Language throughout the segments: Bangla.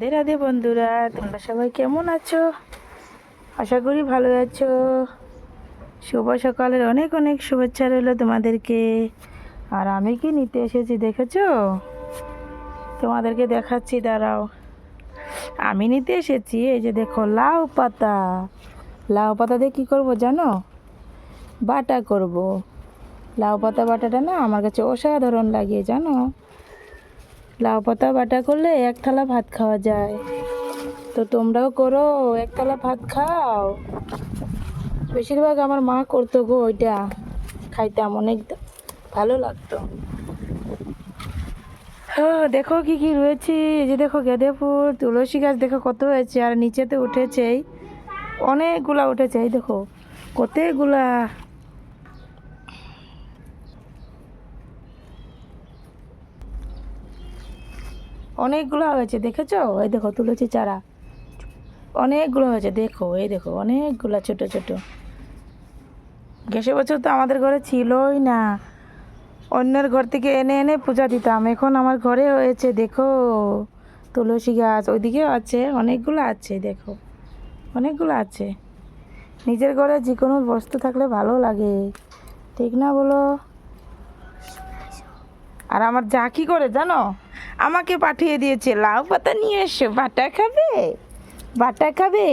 রাধে রাধে বন্ধুরা, তোমরা সবাই কেমন আছো? আশা করি ভালো আছো। শুভ সকালের অনেক অনেক শুভেচ্ছা রইল তোমাদেরকে। আর আমি কি নিতে এসেছি দেখেছ? তোমাদেরকে দেখাচ্ছি, দাঁড়াও। আমি নিতে এসেছি, এই যে দেখো, লাউ পাতা। লাউ পাতা দিয়ে কী করব জানো? বাটা করব। লাউ পাতা বাটাটা না আমার কাছে অসাধারণ লাগে, জানো? লাউ পাতা বাটা করলে এক থালা ভাত খাওয়া যায়। তো তোমরাও করো, এক থালা ভাত খাও। বেশিরভাগ আমার মা করতো গো ওইটা। খাইতাম, অনেক ভালো লাগতো। হ্যাঁ দেখো কি কি রয়েছে। এই যে দেখো গেঁদে ফুল তুলসী গাছ দেখো কত হয়েছে, আর নিচেতে উঠেছেই অনেকগুলা উঠেছে, এই দেখো। কতগুলা অনেকগুলো হয়েছে, দেখেছ? এই দেখো তুলসী চারা। অনেকগুলো হয়েছে, দেখো, এই দেখো, অনেকগুলো ছোট ছোট। গেছে বছর তো আমাদের ঘরে ছিলই না। অন্যের ঘর থেকে এনে এনে পূজা দিতাম। এখন আমার ঘরে হয়েছে, দেখো, তুলসী গাছ। ওইদিকেও আছে, অনেকগুলো আছে, দেখো। অনেকগুলো আছে। নিজের ঘরে যে কোনো বস্তু থাকলে ভালো লাগে। ঠিক না বলো? আর আমার যা কি করে জানো? আমাকে পাঠিয়ে দিয়েছে, লাউ পাতা নিয়ে এসো, বাটা খাবে? বাটা খাবে?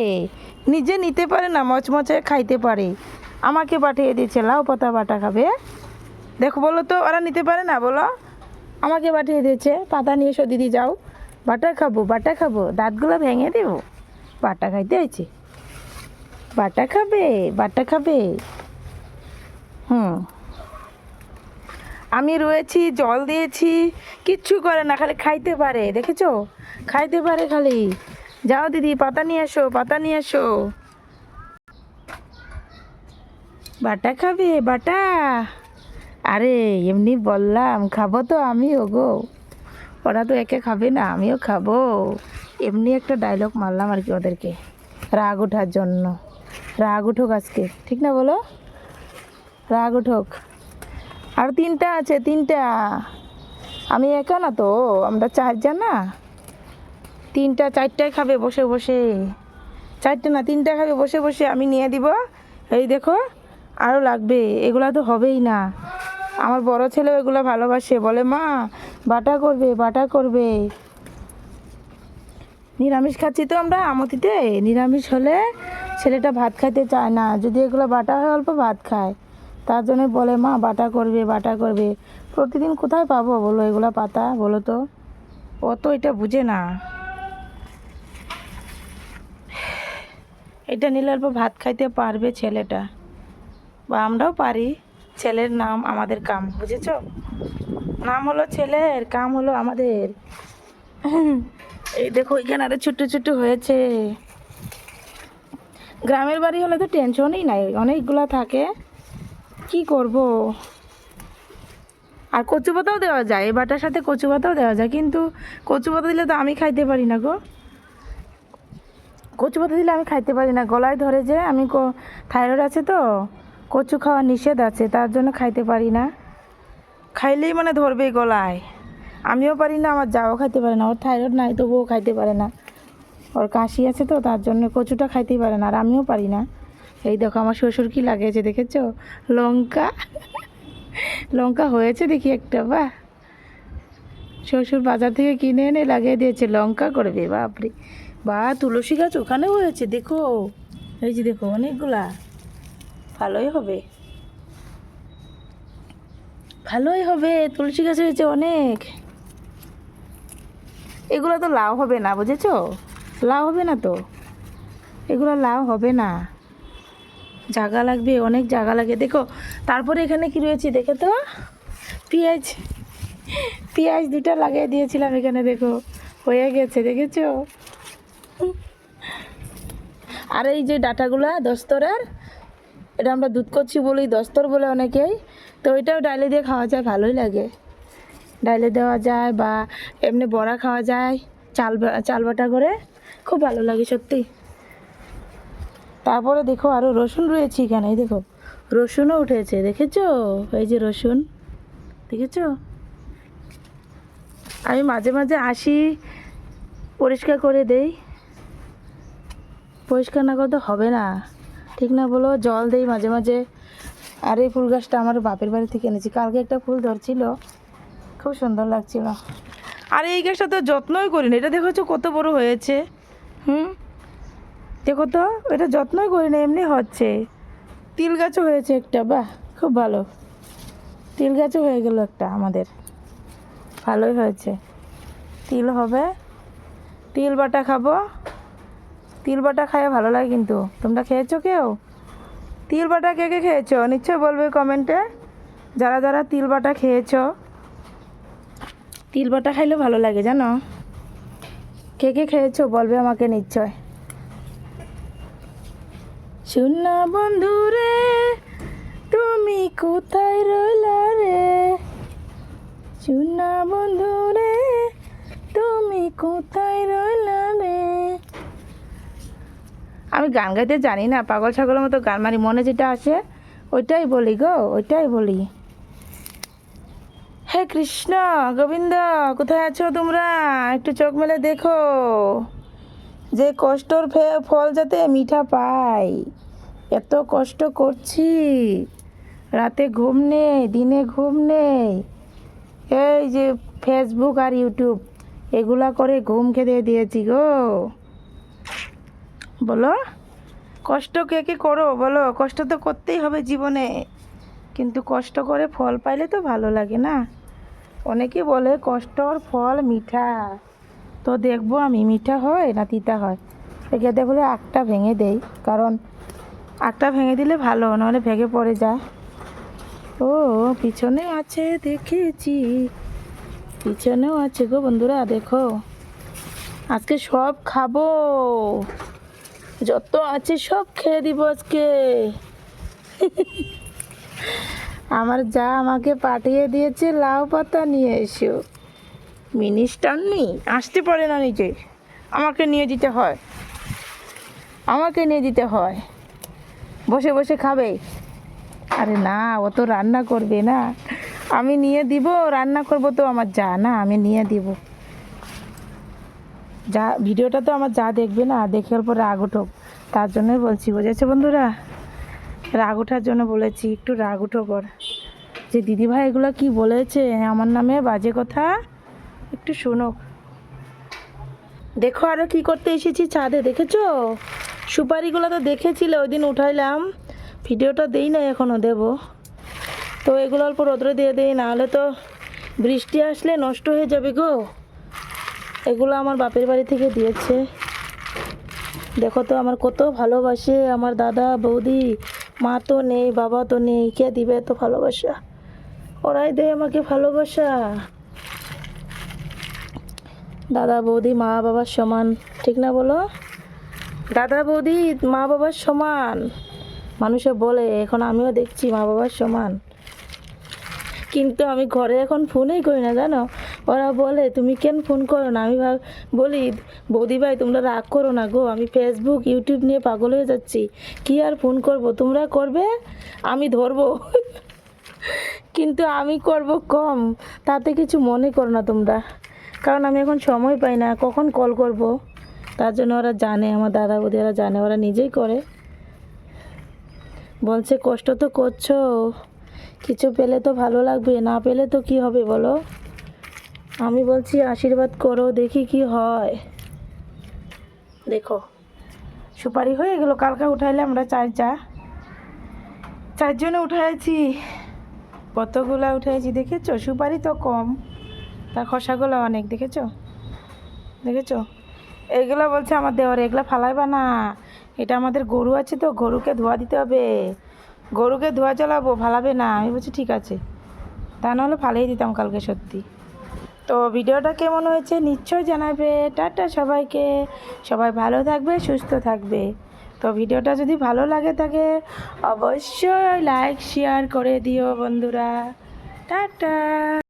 নিজে নিতে পারে না, মচমচে খাইতে পারে। আমাকে পাঠিয়ে দিয়েছে, লাউ পাতা, বাটা খাবে। দেখো, বলো তো, ওরা নিতে পারে না, বলো। আমাকে পাঠিয়ে দিয়েছে, পাতা নিয়ে এসো, দিদি যাও। বাটা খাব বাটা খাব, দাঁতগুলো ভেঙে দেবো। বাটা খাইতে হয়েছে। বাটা খাবে বাটা খাবে। হুম। আমি রয়েছি, জল দিয়েছি, কিচ্ছু করে না, খালি খাইতে পারে, দেখেছ? খাইতে পারে খালি। যাও দিদি, পাতা নিয়ে এসো পাতা নিয়ে এসো বাটা খাবে, বাটা। আরে, এমনি বললাম, খাব তো আমি গো ওরা তো একে খাবে না, আমিও খাব। এমনি একটা ডায়লগ মারলাম আর কি ওদেরকে, রাগ ওঠার জন্য। রাগ উঠুক আজকে, ঠিক না বলো? রাগ উঠুক। আর তিনটা আছে, তিনটা। আমি একা না তো, আমরা চারজন না। তিনটা চারটায় খাবে বসে বসে। চারটে না, তিনটা খাবে বসে বসে আমি নিয়ে দিব। এই দেখো আরও লাগবে। এগুলা তো হবেই না। আমার বড় ছেলে এগুলো ভালোবাসে। বলে, মা, বাটা করবে বাটা করবে। নিরামিষ খাচ্ছি তো আমরা আমতিতে। নিরামিষ হলে ছেলেটা ভাত খাইতে চায় না। যদি এগুলো বাটা হয়, অল্প ভাত খায়। তার জন্য বলে, মা, বাটা করবে বাটা করবে। প্রতিদিন কোথায় পাবো বলো? এগুলো পাতা, বলো তো? ও তো এটা বুঝে না। এটা নিলে অল্প ভাত খাইতে পারবে ছেলেটা। বা আমরাও পারি। ছেলের নাম আমাদের কাম, বুঝেছ? নাম হলো ছেলের, কাম হলো আমাদের। এই দেখো, এখানে আরও ছোট্ট ছোট্ট হয়েছে। গ্রামের বাড়ি হলে তো টেনশনই নাই, অনেকগুলা থাকে। কি করব? আর কচু পাতাও দেওয়া যায়, এই বাটার সাথে কচু পাতাও দেওয়া যায়, কিন্তু কচু পাতা দিলে তো আমি খাইতে পারি না গো। কচু পাতা দিলে আমি খাইতে পারি না, গলায় ধরে যে আমি থাইরয়েড আছে তো, কচু খাওয়া নিষেধ আছে, তার জন্য খাইতে পারি না। খাইলেই মানে ধরবে গলায়। আমিও পারি না, আমার যাও খাইতে পারে না, ওর থাইরয়েড নাই, তবুও খাইতে পারে না। ওর কাশি আছে তো, তার জন্য কচুটা খাইতেই পারে না, আর আমিও পারি না। এই দেখো আমার শ্বশুর কি লাগিয়েছে, দেখেছ? লঙ্কা। লঙ্কা হয়েছে দেখি একটা, বা। শ্বশুর বাজার থেকে কিনে এনে লাগিয়ে দিয়েছে, লঙ্কা করবে, বাপরে। বা, তুলসী গাছ ওখানেও হয়েছে, দেখো। এই যে দেখো, অনেকগুলা। ভালোই হবে। ভালোই হবে, তুলসী গাছ হয়েছে অনেক। এগুলো তো লাউ হবে না, বুঝেছ? লাউ হবে না তো? এগুলো লাউ হবে না। জায়গা লাগবে, অনেক জায়গা লাগে। দেখো, তারপরে এখানে কি রয়েছে দেখে তো? পেঁয়াজ। পেঁয়াজ দুটা লাগিয়ে দিয়েছিলাম এখানে, দেখো, হয়ে গেছে, দেখেছ? আর এই যে ডাটাগুলা দস্তরের এটা আমরা দুধ করছি বলি দস্তর বলে অনেকেই, তো ওইটাও ডালে দিয়ে খাওয়া যায়, ভালোই লাগে। ডাইলে দেওয়া যায় বা এমনি বড়া খাওয়া যায়, চাল চাল বাটা করে, খুব ভালো লাগে সত্যি। তারপরে দেখো আরও রসুন রয়েছে এখানে দেখো। রসুনও উঠেছে, দেখেছ? এই যে রসুন, দেখেছ? আমি মাঝে মাঝে আসি, পরিষ্কার করে দেই। পরিষ্কার না করতে হবে না। ঠিক না বলো, জল দেই মাঝে মাঝে। আর এই ফুল গাছটা আমার বাপের বাড়ি থেকে এনেছি। কালকে একটা ফুল ধরছিল, খুব সুন্দর লাগছিল। আর এই গাছটা তো যত্নই করিনি, এটা দেখো তো কত বড় হয়েছে? হুম? দেখো তো, এটা যত্নই করি না, এমনি হচ্ছে। তিল গাছও হয়েছে একটা, বাহ, খুব ভালো। তিল গাছও হয়ে গেল একটা আমাদের। ভালোই হয়েছে। তিল হবে। তিল বাটা খাব। তিল বাটা খাইয়ে ভালো লাগে কিন্তু। তোমরা খেয়েছো কেউ? তিল বাটা কে কে খেয়েছো? নিশ্চয় বলবে কমেন্টে। যারা যারা তিল বাটা খেয়েছো, তিল বাটা খাইলে ভালো লাগে, জানো? কে কে খেয়েছো বলবে আমাকে নিশ্চয়। শুননা বন্ধু রে, তুমি কোথায় রইলা রে? শুননা বন্ধু রে, তুমি কোথায় রইলা রে? আমি গান গাইতে জানি না, পাগল ছাগলের মতো গান মারি, মনে যেটা আসে ওইটাই বলি গো, ওইটাই বলি। হে কৃষ্ণ, গোবিন্দ, কোথায় আছো তোমরা? একটু চোখ মেলে দেখো। যে কষ্টর ফল যাতে মিঠা পাই এত কষ্ট করছি। রাতে ঘুম নেই, দিনে ঘুম নেই। এই যে ফেসবুক আর ইউটিউব এগুলা করে ঘুম খেতে দিয়েছি গো। বলো, কষ্ট কে কে করো বলো, কষ্ট তো করতেই হবে জীবনে। কিন্তু কষ্ট করে ফল পাইলে তো ভালো লাগে না। অনেকে বলে কষ্টর ফল মিঠা। তো দেখব আমি মিঠা হয় না তিতা হয়। একে বলে আখটা ভেঙে দেই, কারণ আখটা ভেঙে দিলে ভালো, নাহলে ভেঙে পড়ে যায়। ও, পিছনে আছে দেখেছি। পিছনেও আছে গো বন্ধুরা, দেখো। আজকে সব খাব। যত আছে সব খেয়ে দিব আজকে। আমার যা আমাকে পাঠিয়ে দিয়েছে, লাউ পাতা নিয়ে এসো। মিনিস্টার নেই, আসতে পারে না নিজে আমাকে নিয়ে দিতে হয়। আমাকে নিয়ে দিতে হয়। বসে বসে খাবে। আরে না, ও তো রান্না করবে না। আমি নিয়ে দিব, রান্না করব তো আমার যা, না, আমি নিয়ে দিব। যা, ভিডিওটা তো আমার যা দেখবে না দেখার পরে রাগ উঠুক। তার জন্যই বলছি, বুঝেছে বন্ধুরা? রাগ ওঠার জন্য বলেছি, একটু রাগ উঠো কর যে দিদিভাই এগুলো কি বলেছে, আমার নামে বাজে কথা? একটু শোনো দেখো আরও কি করতে এসেছি, ছাদে দেখেছ? সুপারিগুলো তো দেখেছিলে ওই দিন উঠাইলাম। ভিডিওটা দেই না এখনও দেব। তো এগুলো অল্প রোদ্রে দিয়ে দেই, নাহলে তো বৃষ্টি আসলে নষ্ট হয়ে যাবে গো। এগুলো আমার বাপের বাড়ি থেকে দিয়েছে। দেখো তো, আমার কত ভালোবাসে, আমার দাদা, বৌদি, মা তো নেই, বাবা তো নেই, কে দিবে এত ভালোবাসা? ওরাই দেয় আমাকে ভালোবাসা। দাদা, বৌদি, মা বাবার সমান, ঠিক না বলো? দাদা বৌদি, মা বাবার সমান। মানুষে বলে, এখন আমিও দেখছি মা বাবার সমান। কিন্তু আমি ঘরে এখন ফোনেই করি না, জানো? ওরা বলে, তুমি কেন ফোন করো না? আমি ভাব, বলি, বৌদি ভাই, তোমরা রাগ করো না গো। আমি ফেসবুক ইউটিউব নিয়ে পাগল হয়ে যাচ্ছি। কি আর ফোন করব? তোমরা করবে? আমি ধরবো? কিন্তু আমি করব কম। তাতে কিছু মনে করো না তোমরা। কারণ আমি এখন সময় পাই না। কখন কল করব? তার জন্য ওরা জানে, আমার দাদা বৌদি ওরা জানে, ওরা নিজেই করে। বলছে, কষ্ট তো করছ, কিছু পেলে তো ভালো লাগবে, না পেলে তো কি হবে বলো? আমি বলছি, আশীর্বাদ করো, দেখি কি হয়। দেখো, সুপারি হয়ে গেল, কালকে উঠাইলে আমরা চার চা। চারজনে উঠাইছি, কতগুলা উঠাইছি দেখেছ? সুপারি তো কম তার খসাগুলো অনেক, দেখেছ? দেখেছ? এইগুলো বলছে, আমার দেওয়ার এগুলো ফালাইবা না। এটা আমাদের গরু আছে তো, গরুকে ধোয়া দিতে হবে। গরুকে ধোয়া চালাবো ফালাবে না। আমি বলছি, ঠিক আছে। তা নাহলে ফালিয়ে দিতাম কালকে সত্যি। তো ভিডিওটা কেমন হয়েছে নিশ্চয়ই জানাবে। টাটা সবাইকে। সবাই ভালো থাকবে, সুস্থ থাকবে। তো ভিডিওটা যদি ভালো লাগে থাকে, অবশ্যই লাইক শেয়ার করে দিও বন্ধুরা। টাটা।